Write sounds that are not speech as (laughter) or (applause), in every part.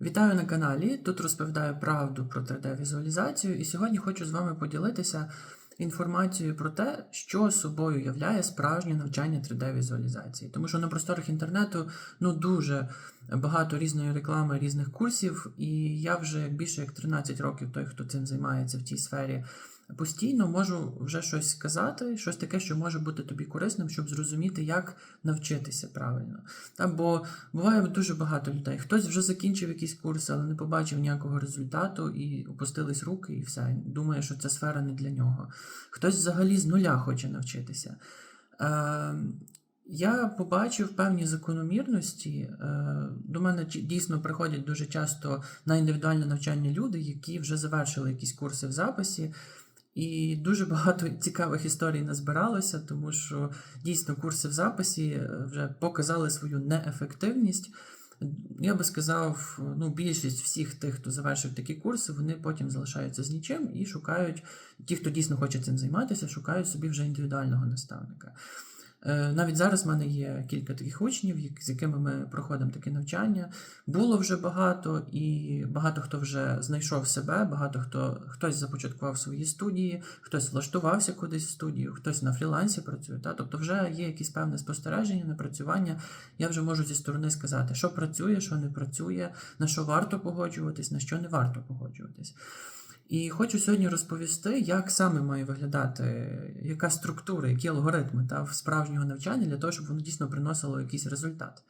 Вітаю на каналі. Тут розповідаю правду про 3D-візуалізацію, і сьогодні хочу з вами поділитися інформацією про те, що собою являє справжнє навчання 3D-візуалізації. Тому що на просторах інтернету ну дуже багато різної реклами, різних курсів, і я вже більше як 13 років, той, хто цим займається в цій сфері. Постійно можу вже щось сказати, щось таке, що може бути тобі корисним, щоб зрозуміти, як навчитися правильно. Бо буває дуже багато людей. Хтось вже закінчив якийсь курс, але не побачив ніякого результату і опустились руки, і все. Думає, що ця сфера не для нього. Хтось взагалі з нуля хоче навчитися. Е, я побачив певні закономірності. Е, До мене дійсно приходять дуже часто на індивідуальне навчання люди, які вже завершили якісь курси в записі. І дуже багато (laughs) цікавих історій назбиралося, тому що дійсно курси в записі е, вже показали свою неефективність. Я би сказав, ну, більшість всіх тих, хто завершив такі курси, вони потім залишаються з нічим і шукають, ті, хто дійсно хоче цим займатися, шукають собі вже індивідуального наставника. Е, Навіть зараз в мене є кілька таких учнів, з якими ми проходимо таке навчання. Було вже багато, і багато хто вже знайшов себе, багато хто хтось започаткував свої студії, хтось влаштувався кудись в студію, хтось на фрілансі працює. Та? Тобто вже є якісь певне спостереження, напрацювання. Я вже можу зі сторони сказати, що працює, що не працює, на що варто погоджуватись, на що не варто погоджуватись. І хочу сьогодні розповісти, як саме має виглядати, яка структура, які алгоритми та, справжнього навчання для того, щоб воно дійсно приносило якийсь результат.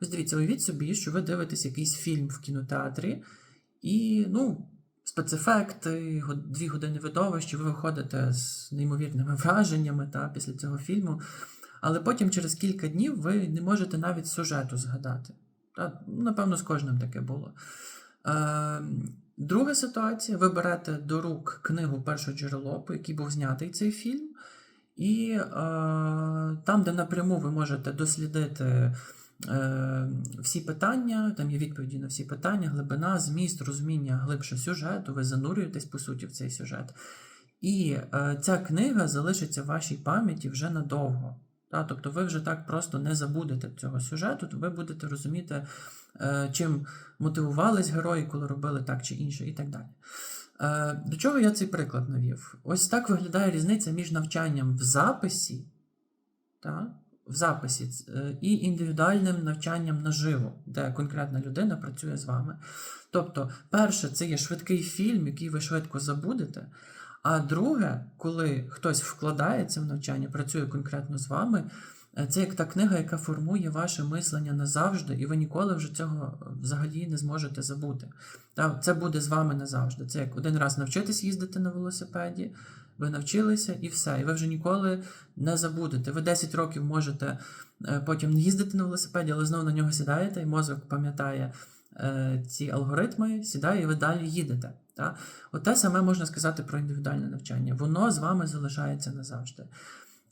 Ось дивіться, уявіть собі, що ви дивитесь якийсь фільм в кінотеатрі, і ну, спецефекти, дві години видовища, ви виходите з неймовірними враженнями та, після цього фільму. Але потім через кілька днів ви не можете навіть сюжету згадати. Та, напевно, з кожним таке було. Е, друга ситуація: ви берете до рук книгу перше джерело, по якій був знятий цей фільм, і е, там, де напряму ви можете дослідити е, всі питання, там є відповіді на всі питання, глибина, зміст, розуміння глибше сюжету, ви занурюєтесь по суті в цей сюжет. І е, ця книга залишиться в вашій пам'яті вже надовго. Та? Тобто ви вже так просто не забудете цього сюжету, то ви будете розуміти, е, чим мотивувались герої, коли робили так чи інше, і так далі. Е, До чого я цей приклад навів? Ось так виглядає різниця між навчанням в записі, та, в записі е, і індивідуальним навчанням наживо, де конкретна людина працює з вами. Тобто, перше, це є швидкий фільм, який ви швидко забудете. А друге, коли хтось вкладається в навчання, працює конкретно з вами, е, це як та книга, яка формує ваше мислення назавжди, і ви ніколи вже цього е, взагалі не зможете забути. Це буде з вами назавжди. Це як один раз навчитись їздити на велосипеді, ви навчилися і все. І ви вже ніколи не забудете. Ви 10 років можете е, потім не їздити на велосипеді, але знову на нього сідаєте, і мозок пам'ятає ці алгоритми, сідає, і ви далі їдете. Та? От те саме можна сказати про індивідуальне навчання. Воно з вами залишається назавжди.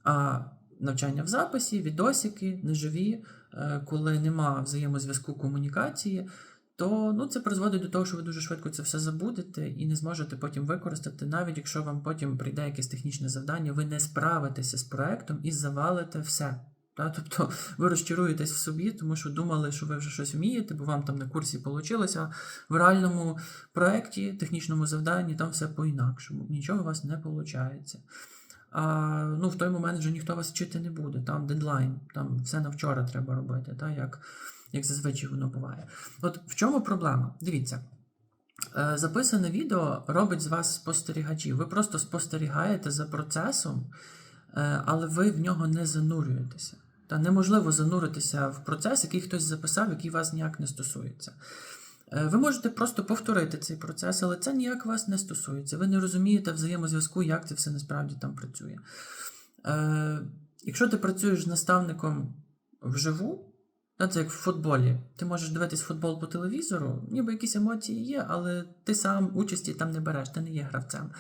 А навчання в записі, відосики, неживі, е, коли нема взаємозв'язку комунікації, то ну, це призводить до того, що ви дуже швидко це все забудете і не зможете потім використати, навіть якщо вам потім прийде якесь технічне завдання, ви не справитеся з проектом і завалите все. Та? Тобто ви розчаруєтесь в собі, тому що думали, що ви вже щось вмієте, бо вам там на курсі вийшло, а в реальному проєкті, технічному завданні, там все по-інакшому. Нічого у вас не виходить. А, ну, в той момент вже ніхто вас вчити не буде. Там дедлайн, там все на вчора треба робити, та, як, як зазвичай воно буває. От в чому проблема? Дивіться. Е, Записане відео робить з вас спостерігачів. Ви просто спостерігаєте за процесом, е, але ви в нього не занурюєтеся. Та неможливо зануритися в процес, який хтось записав, який вас ніяк не стосується. Е, Ви можете просто повторити цей процес, але це ніяк вас не стосується. Ви не розумієте взаємозв'язку, як це все насправді там працює. Е, якщо ти працюєш з наставником вживу, це як в футболі, ти можеш дивитись футбол по телевізору, ніби якісь емоції є, але ти сам участі там не береш, ти не є гравцем.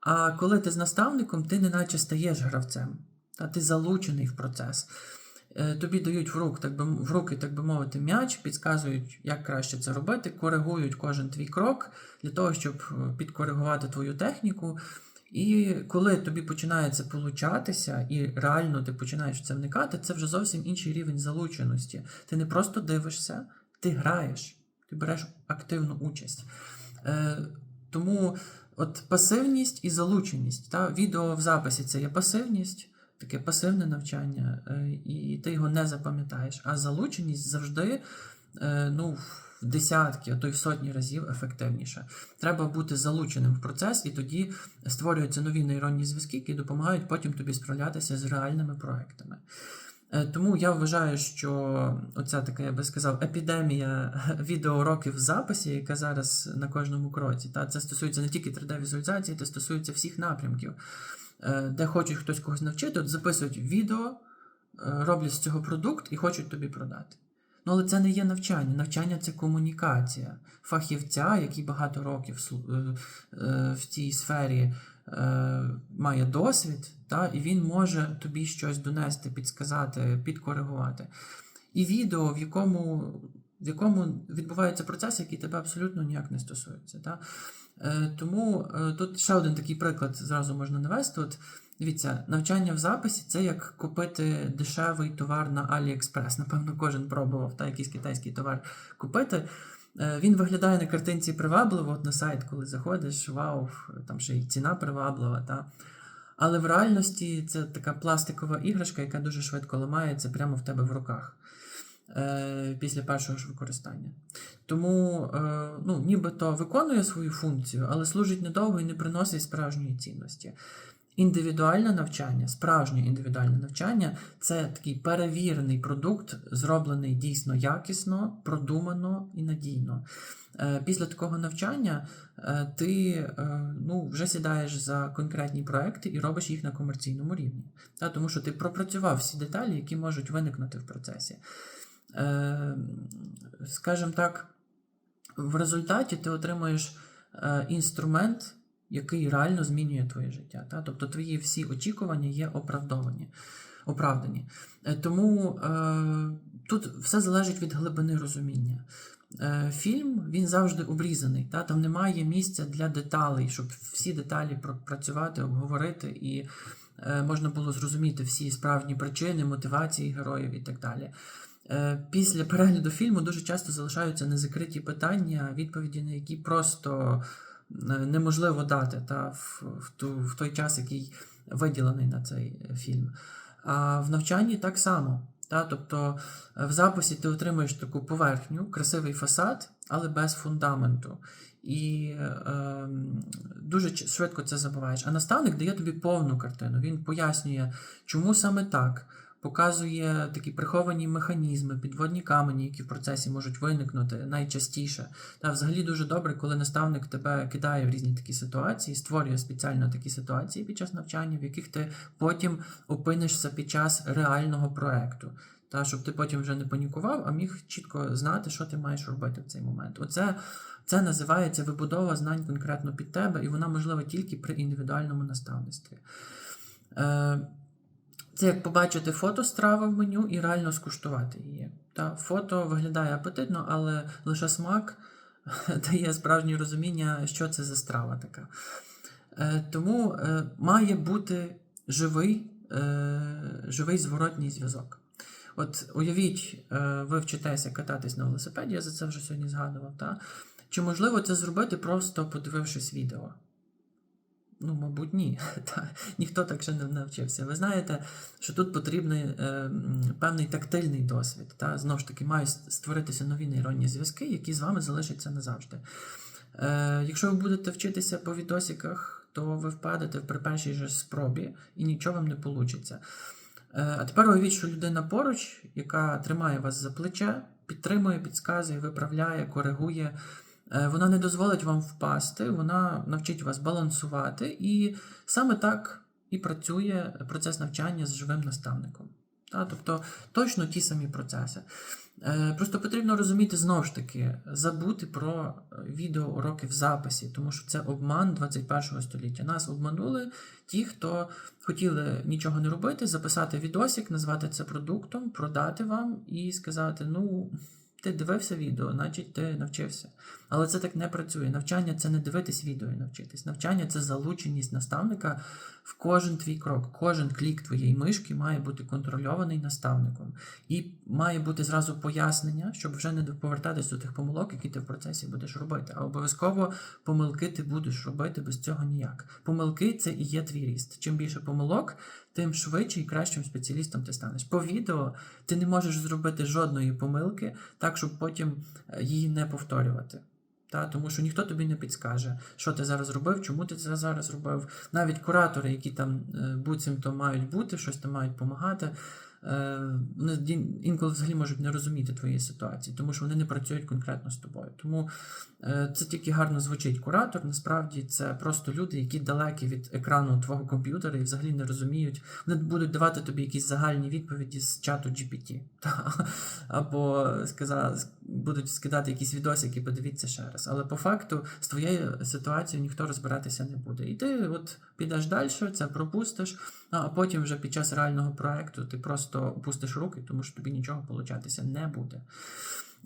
А коли ти з наставником, ти неначе стаєш гравцем, та ти залучений в процес. Е, Тобі дають в, рук, так би, в руки, так би мовити, м'яч, підказують, як краще це робити, коригують кожен твій крок для того, щоб е, підкоригувати твою техніку. І коли тобі починає це получатися, і реально ти починаєш це вникати, це вже зовсім інший рівень залученості. Ти не просто дивишся, ти граєш. Ти береш активну участь. Е, тому от пасивність і залученість. Та? Відео в записі це є пасивність, таке пасивне навчання, е, і ти його не запам'ятаєш. А залученість завжди е, ну, в десятки, а то й в сотні разів ефективніше. Треба бути залученим в процес, і тоді створюються нові нейронні зв'язки, які допомагають потім тобі справлятися з реальними проектами. Е, Тому я вважаю, що оця така, я би сказав, епідемія (laughs) відеоуроків в записі, яка зараз на кожному кроці, та це стосується не тільки 3D-візуалізації, це стосується всіх напрямків, де хочуть хтось когось навчити, от записують відео, е, роблять з цього продукт і хочуть тобі продати. Ну, але це не є навчання. Навчання це комунікація фахівця, який багато років е, е, в цій сфері е, має досвід, та, і він може тобі щось донести, підсказати, підкоригувати. І відео, в якому, в якому відбувається процес, який тебе абсолютно ніяк не стосується. Та. Е, тому е, тут ще один такий приклад зразу можна навести. От, дивіться, навчання в записі це як купити дешевий товар на AliExpress. Напевно, кожен пробував та, якийсь китайський товар купити. Е, Він виглядає на картинці привабливо, от на сайт, коли заходиш, вау, там ще й ціна приваблива. Та. Але в реальності це така пластикова іграшка, яка дуже швидко ламається прямо в тебе в руках після першого ж використання. Тому е, ну, нібито виконує свою функцію, але служить недовго і не приносить справжньої цінності. Індивідуальне навчання, справжнє індивідуальне навчання це такий перевірений продукт, зроблений дійсно якісно, продумано і надійно. Е, Після такого навчання е, ти е, ну, вже сідаєш за конкретні проекти і робиш їх на комерційному рівні. Тому що ти пропрацював всі деталі, які можуть виникнути в процесі. Е, Скажімо так, в результаті ти отримуєш е, інструмент, який реально змінює твоє життя. Та? Тобто твої всі очікування є оправдовані, оправдані. Е, Тому тут все залежить від глибини розуміння. Фільм він завжди обрізаний, та? там немає місця для деталей, щоб всі деталі пропрацювати, обговорити і можна було зрозуміти всі справжні причини, мотивації героїв і так далі. Е, Після перегляду фільму дуже часто залишаються незакриті питання, відповіді на які просто е, неможливо дати та, в, в, ту, в той час, який виділений на цей фільм. А в навчанні так само. Та, тобто е, в записі ти отримуєш таку поверхню, красивий фасад, але без фундаменту. І е, дуже швидко це забуваєш. А наставник дає тобі повну картину. Він пояснює, чому саме так, показує такі приховані механізми, підводні камені, які в процесі можуть виникнути найчастіше. Та взагалі дуже добре, коли наставник тебе кидає в різні такі ситуації, створює спеціально такі ситуації під час навчання, в яких ти потім опинишся під час реального проекту. Та, щоб ти потім вже не панікував, а міг чітко знати, що ти маєш робити в цей момент. Оце це називається вибудова знань конкретно під тебе, і вона можлива тільки при індивідуальному наставництві. Е, це як побачити фото страви в меню і реально скуштувати її. Та, фото виглядає апетитно, але лише смак (laughs) дає справжнє розуміння, що це за страва така. Е, тому е, має бути живий, е, живий зворотній зв'язок. От уявіть, ви вчитеся кататись на велосипеді, я за це вже сьогодні згадував. Та? Чи можливо це зробити, просто подивившись відео? Ну, мабуть, ні. (laughs) Та, ніхто так ще не навчився. Ви знаєте, що тут потрібний е, певний тактильний досвід. Та? Знову ж таки, мають створитися нові нейронні зв'язки, які з вами залишаться назавжди. Е, якщо ви будете вчитися по відосиках, то ви впадете при першій же спробі і нічого вам не вийде. А тепер уявіть, що людина поруч, яка тримає вас за плече, підтримує, підказує, виправляє, коригує. Е, Вона не дозволить вам впасти, вона навчить вас балансувати, і саме так і працює процес навчання з живим наставником. Та, тобто точно ті самі процеси. Е, Просто потрібно розуміти знову ж таки, забути про відеоуроки в записі, тому що це обман 21 століття. Нас обманули ті, хто хотіли нічого не робити, записати відосик, назвати це продуктом, продати вам і сказати: ну, Ти дивився відео, значить ти навчився. Але це так не працює. Навчання це не дивитись відео і навчитись. Навчання це залученість наставника в кожен твій крок. Кожен клік твоєї мишки має бути контрольований наставником. І має бути зразу пояснення, щоб вже не повертатись до тих помилок, які ти в процесі будеш робити. А обов'язково помилки ти будеш робити без цього ніяк. Помилки це і є твій ріст. Чим більше помилок, тим швидше і кращим спеціалістом ти станеш. По відео ти не можеш зробити жодної помилки, так щоб потім е, її не повторювати. Та, тому що ніхто тобі не підскаже, що ти зараз робив, чому ти це зараз робив. Навіть куратори, які там е, буцімто мають бути, щось там мають допомагати, вони інколи взагалі можуть не розуміти твоєї ситуації, тому що вони не працюють конкретно з тобою. Тому е, це тільки гарно звучить куратор. Насправді це просто люди, які далекі від екрану твого комп'ютера і взагалі не розуміють. Вони будуть давати тобі якісь загальні відповіді з чату GPT. (laughs) Та, або сказа, будуть скидати якісь відосики, подивіться ще раз. Але по факту з твоєю ситуацією ніхто розбиратися не буде. І ти от підеш далі, це пропустиш, а потім вже під час реального проекту ти просто опустиш руки, тому що тобі нічого получатися не буде.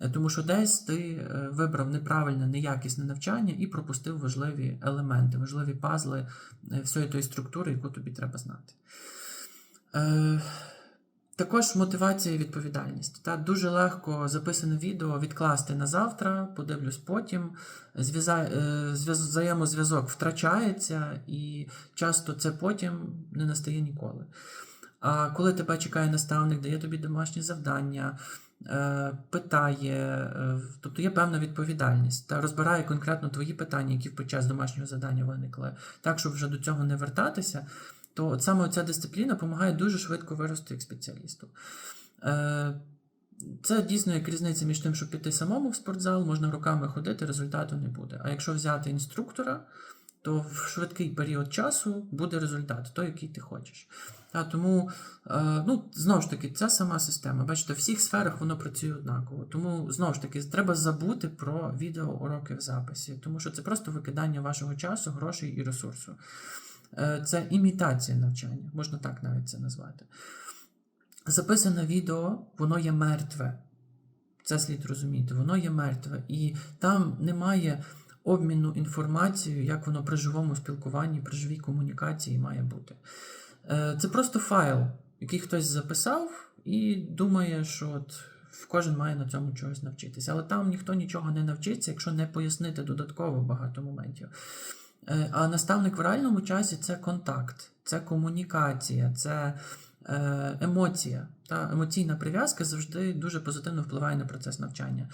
Е, Тому що десь ти е, вибрав неправильне, неякісне навчання і пропустив важливі елементи, важливі пазли е, всієї тої структури, яку тобі треба знати. Також мотивація і відповідальність. Та дуже легко записане відео відкласти на завтра, подивлюсь потім. Взаємозв'язок втрачається, і часто це потім не настає ніколи. А коли тебе чекає наставник, дає тобі домашні завдання, е, питає, е, тобто є певна відповідальність та розбирає конкретно твої питання, які під час домашнього завдання виникли, так, щоб вже до цього не вертатися, то от саме ця дисципліна допомагає дуже швидко вирости як спеціалісту. Е, Це дійсно як різниця між тим, щоб піти самому в спортзал, можна руками ходити, результату не буде. А якщо взяти інструктора, то в швидкий період часу буде результат, той, який ти хочеш. А тому, е, ну, знову ж таки, ця сама система. Бачите, в всіх сферах воно працює однаково. Тому, знову ж таки, треба забути про відеоуроки в записі, тому що це просто викидання вашого часу, грошей і ресурсу. Е, Це імітація навчання, можна так навіть це назвати. Записане відео, воно є мертве. Це слід розуміти, воно є мертве. І там немає обміну інформацією, як воно при живому спілкуванні, при живій комунікації має бути. Е, Це просто файл, який хтось записав і думає, що от кожен має на цьому чогось навчитися. Але там ніхто нічого не навчиться, якщо не пояснити додатково багато моментів. Е, А наставник в реальному часі це контакт, це комунікація, це е, емоція. Та емоційна прив'язка завжди дуже позитивно впливає на процес навчання.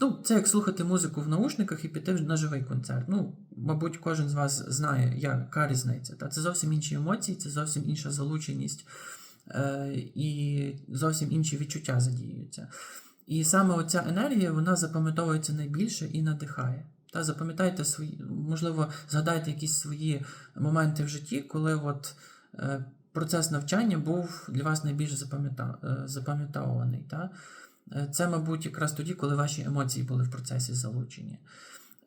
Ну, це як слухати музику в наушниках і піти на живий концерт. Ну, мабуть, кожен з вас знає, яка різниця. Та це зовсім інші емоції, це зовсім інша залученість е, і зовсім інші відчуття задіюються. І саме оця енергія вона запам'ятовується найбільше і надихає. Та запам'ятайте свої, можливо, згадайте якісь свої моменти в житті, коли от е, процес навчання був для вас найбільш е. Та? Е, Це, мабуть, якраз тоді, коли ваші емоції були в процесі залучені.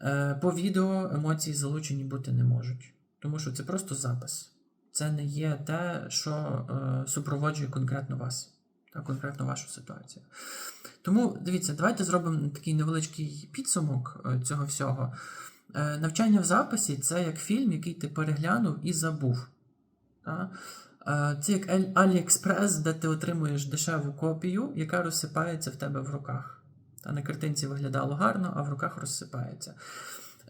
Е, По відео емоції залучені бути не можуть, тому що це просто запис. Це не є те, що е, супроводжує конкретно вас, та конкретно вашу ситуацію. Тому дивіться, давайте зробимо такий невеличкий підсумок цього всього. Навчання в записі це як фільм, який ти переглянув і забув. Е, Це як AliExpress, де ти отримуєш дешеву копію, яка розсипається в тебе в руках. Та на картинці виглядало гарно, а в руках розсипається.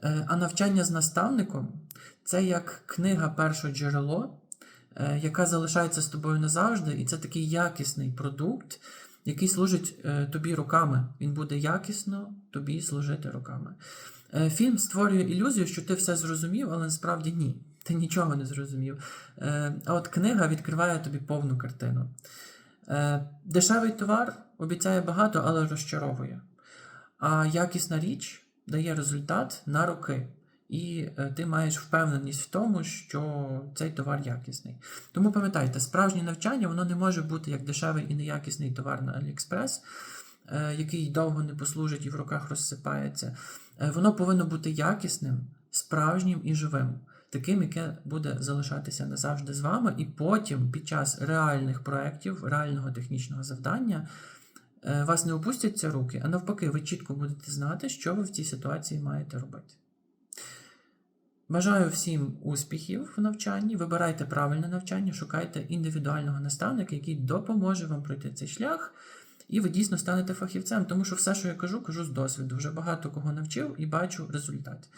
Е, А навчання з наставником це як книга перше джерело, е, яка залишається з тобою назавжди, і це такий якісний продукт, який служить тобі руками. Він буде якісно тобі служити руками. Фільм створює ілюзію, що ти все зрозумів, але насправді ні. Ти нічого не зрозумів. Е, А от книга відкриває тобі повну картину. Е, Дешевий товар обіцяє багато, але розчаровує. А якісна річ дає результат на роки. І е, ти маєш впевненість в тому, що цей товар якісний. Тому пам'ятайте, справжнє навчання воно не може бути як дешевий і неякісний товар на AliExpress, е, який довго не послужить і в руках розсипається. Е, Воно повинно бути якісним, справжнім і живим, таким, яке буде залишатися назавжди з вами, і потім, під час реальних проєктів, реального технічного завдання, е, вас не опустяться руки, а навпаки, ви чітко будете знати, що ви в цій ситуації маєте робити. Бажаю всім успіхів в навчанні. Вибирайте правильне навчання, шукайте індивідуального наставника, який допоможе вам пройти цей шлях, і ви дійсно станете фахівцем. Тому що все, що я кажу, кажу з досвіду. Вже багато кого навчив і бачу результат.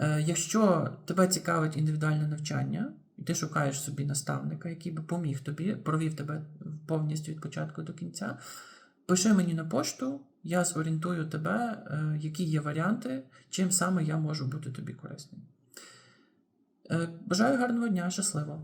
Е, Якщо тебе цікавить індивідуальне навчання, і ти шукаєш собі наставника, який би поміг тобі, провів тебе повністю від початку до кінця, пиши мені на пошту, я зорієнтую тебе, е, які є варіанти, чим саме я можу бути тобі корисним. Е, Бажаю гарного дня, щасливо!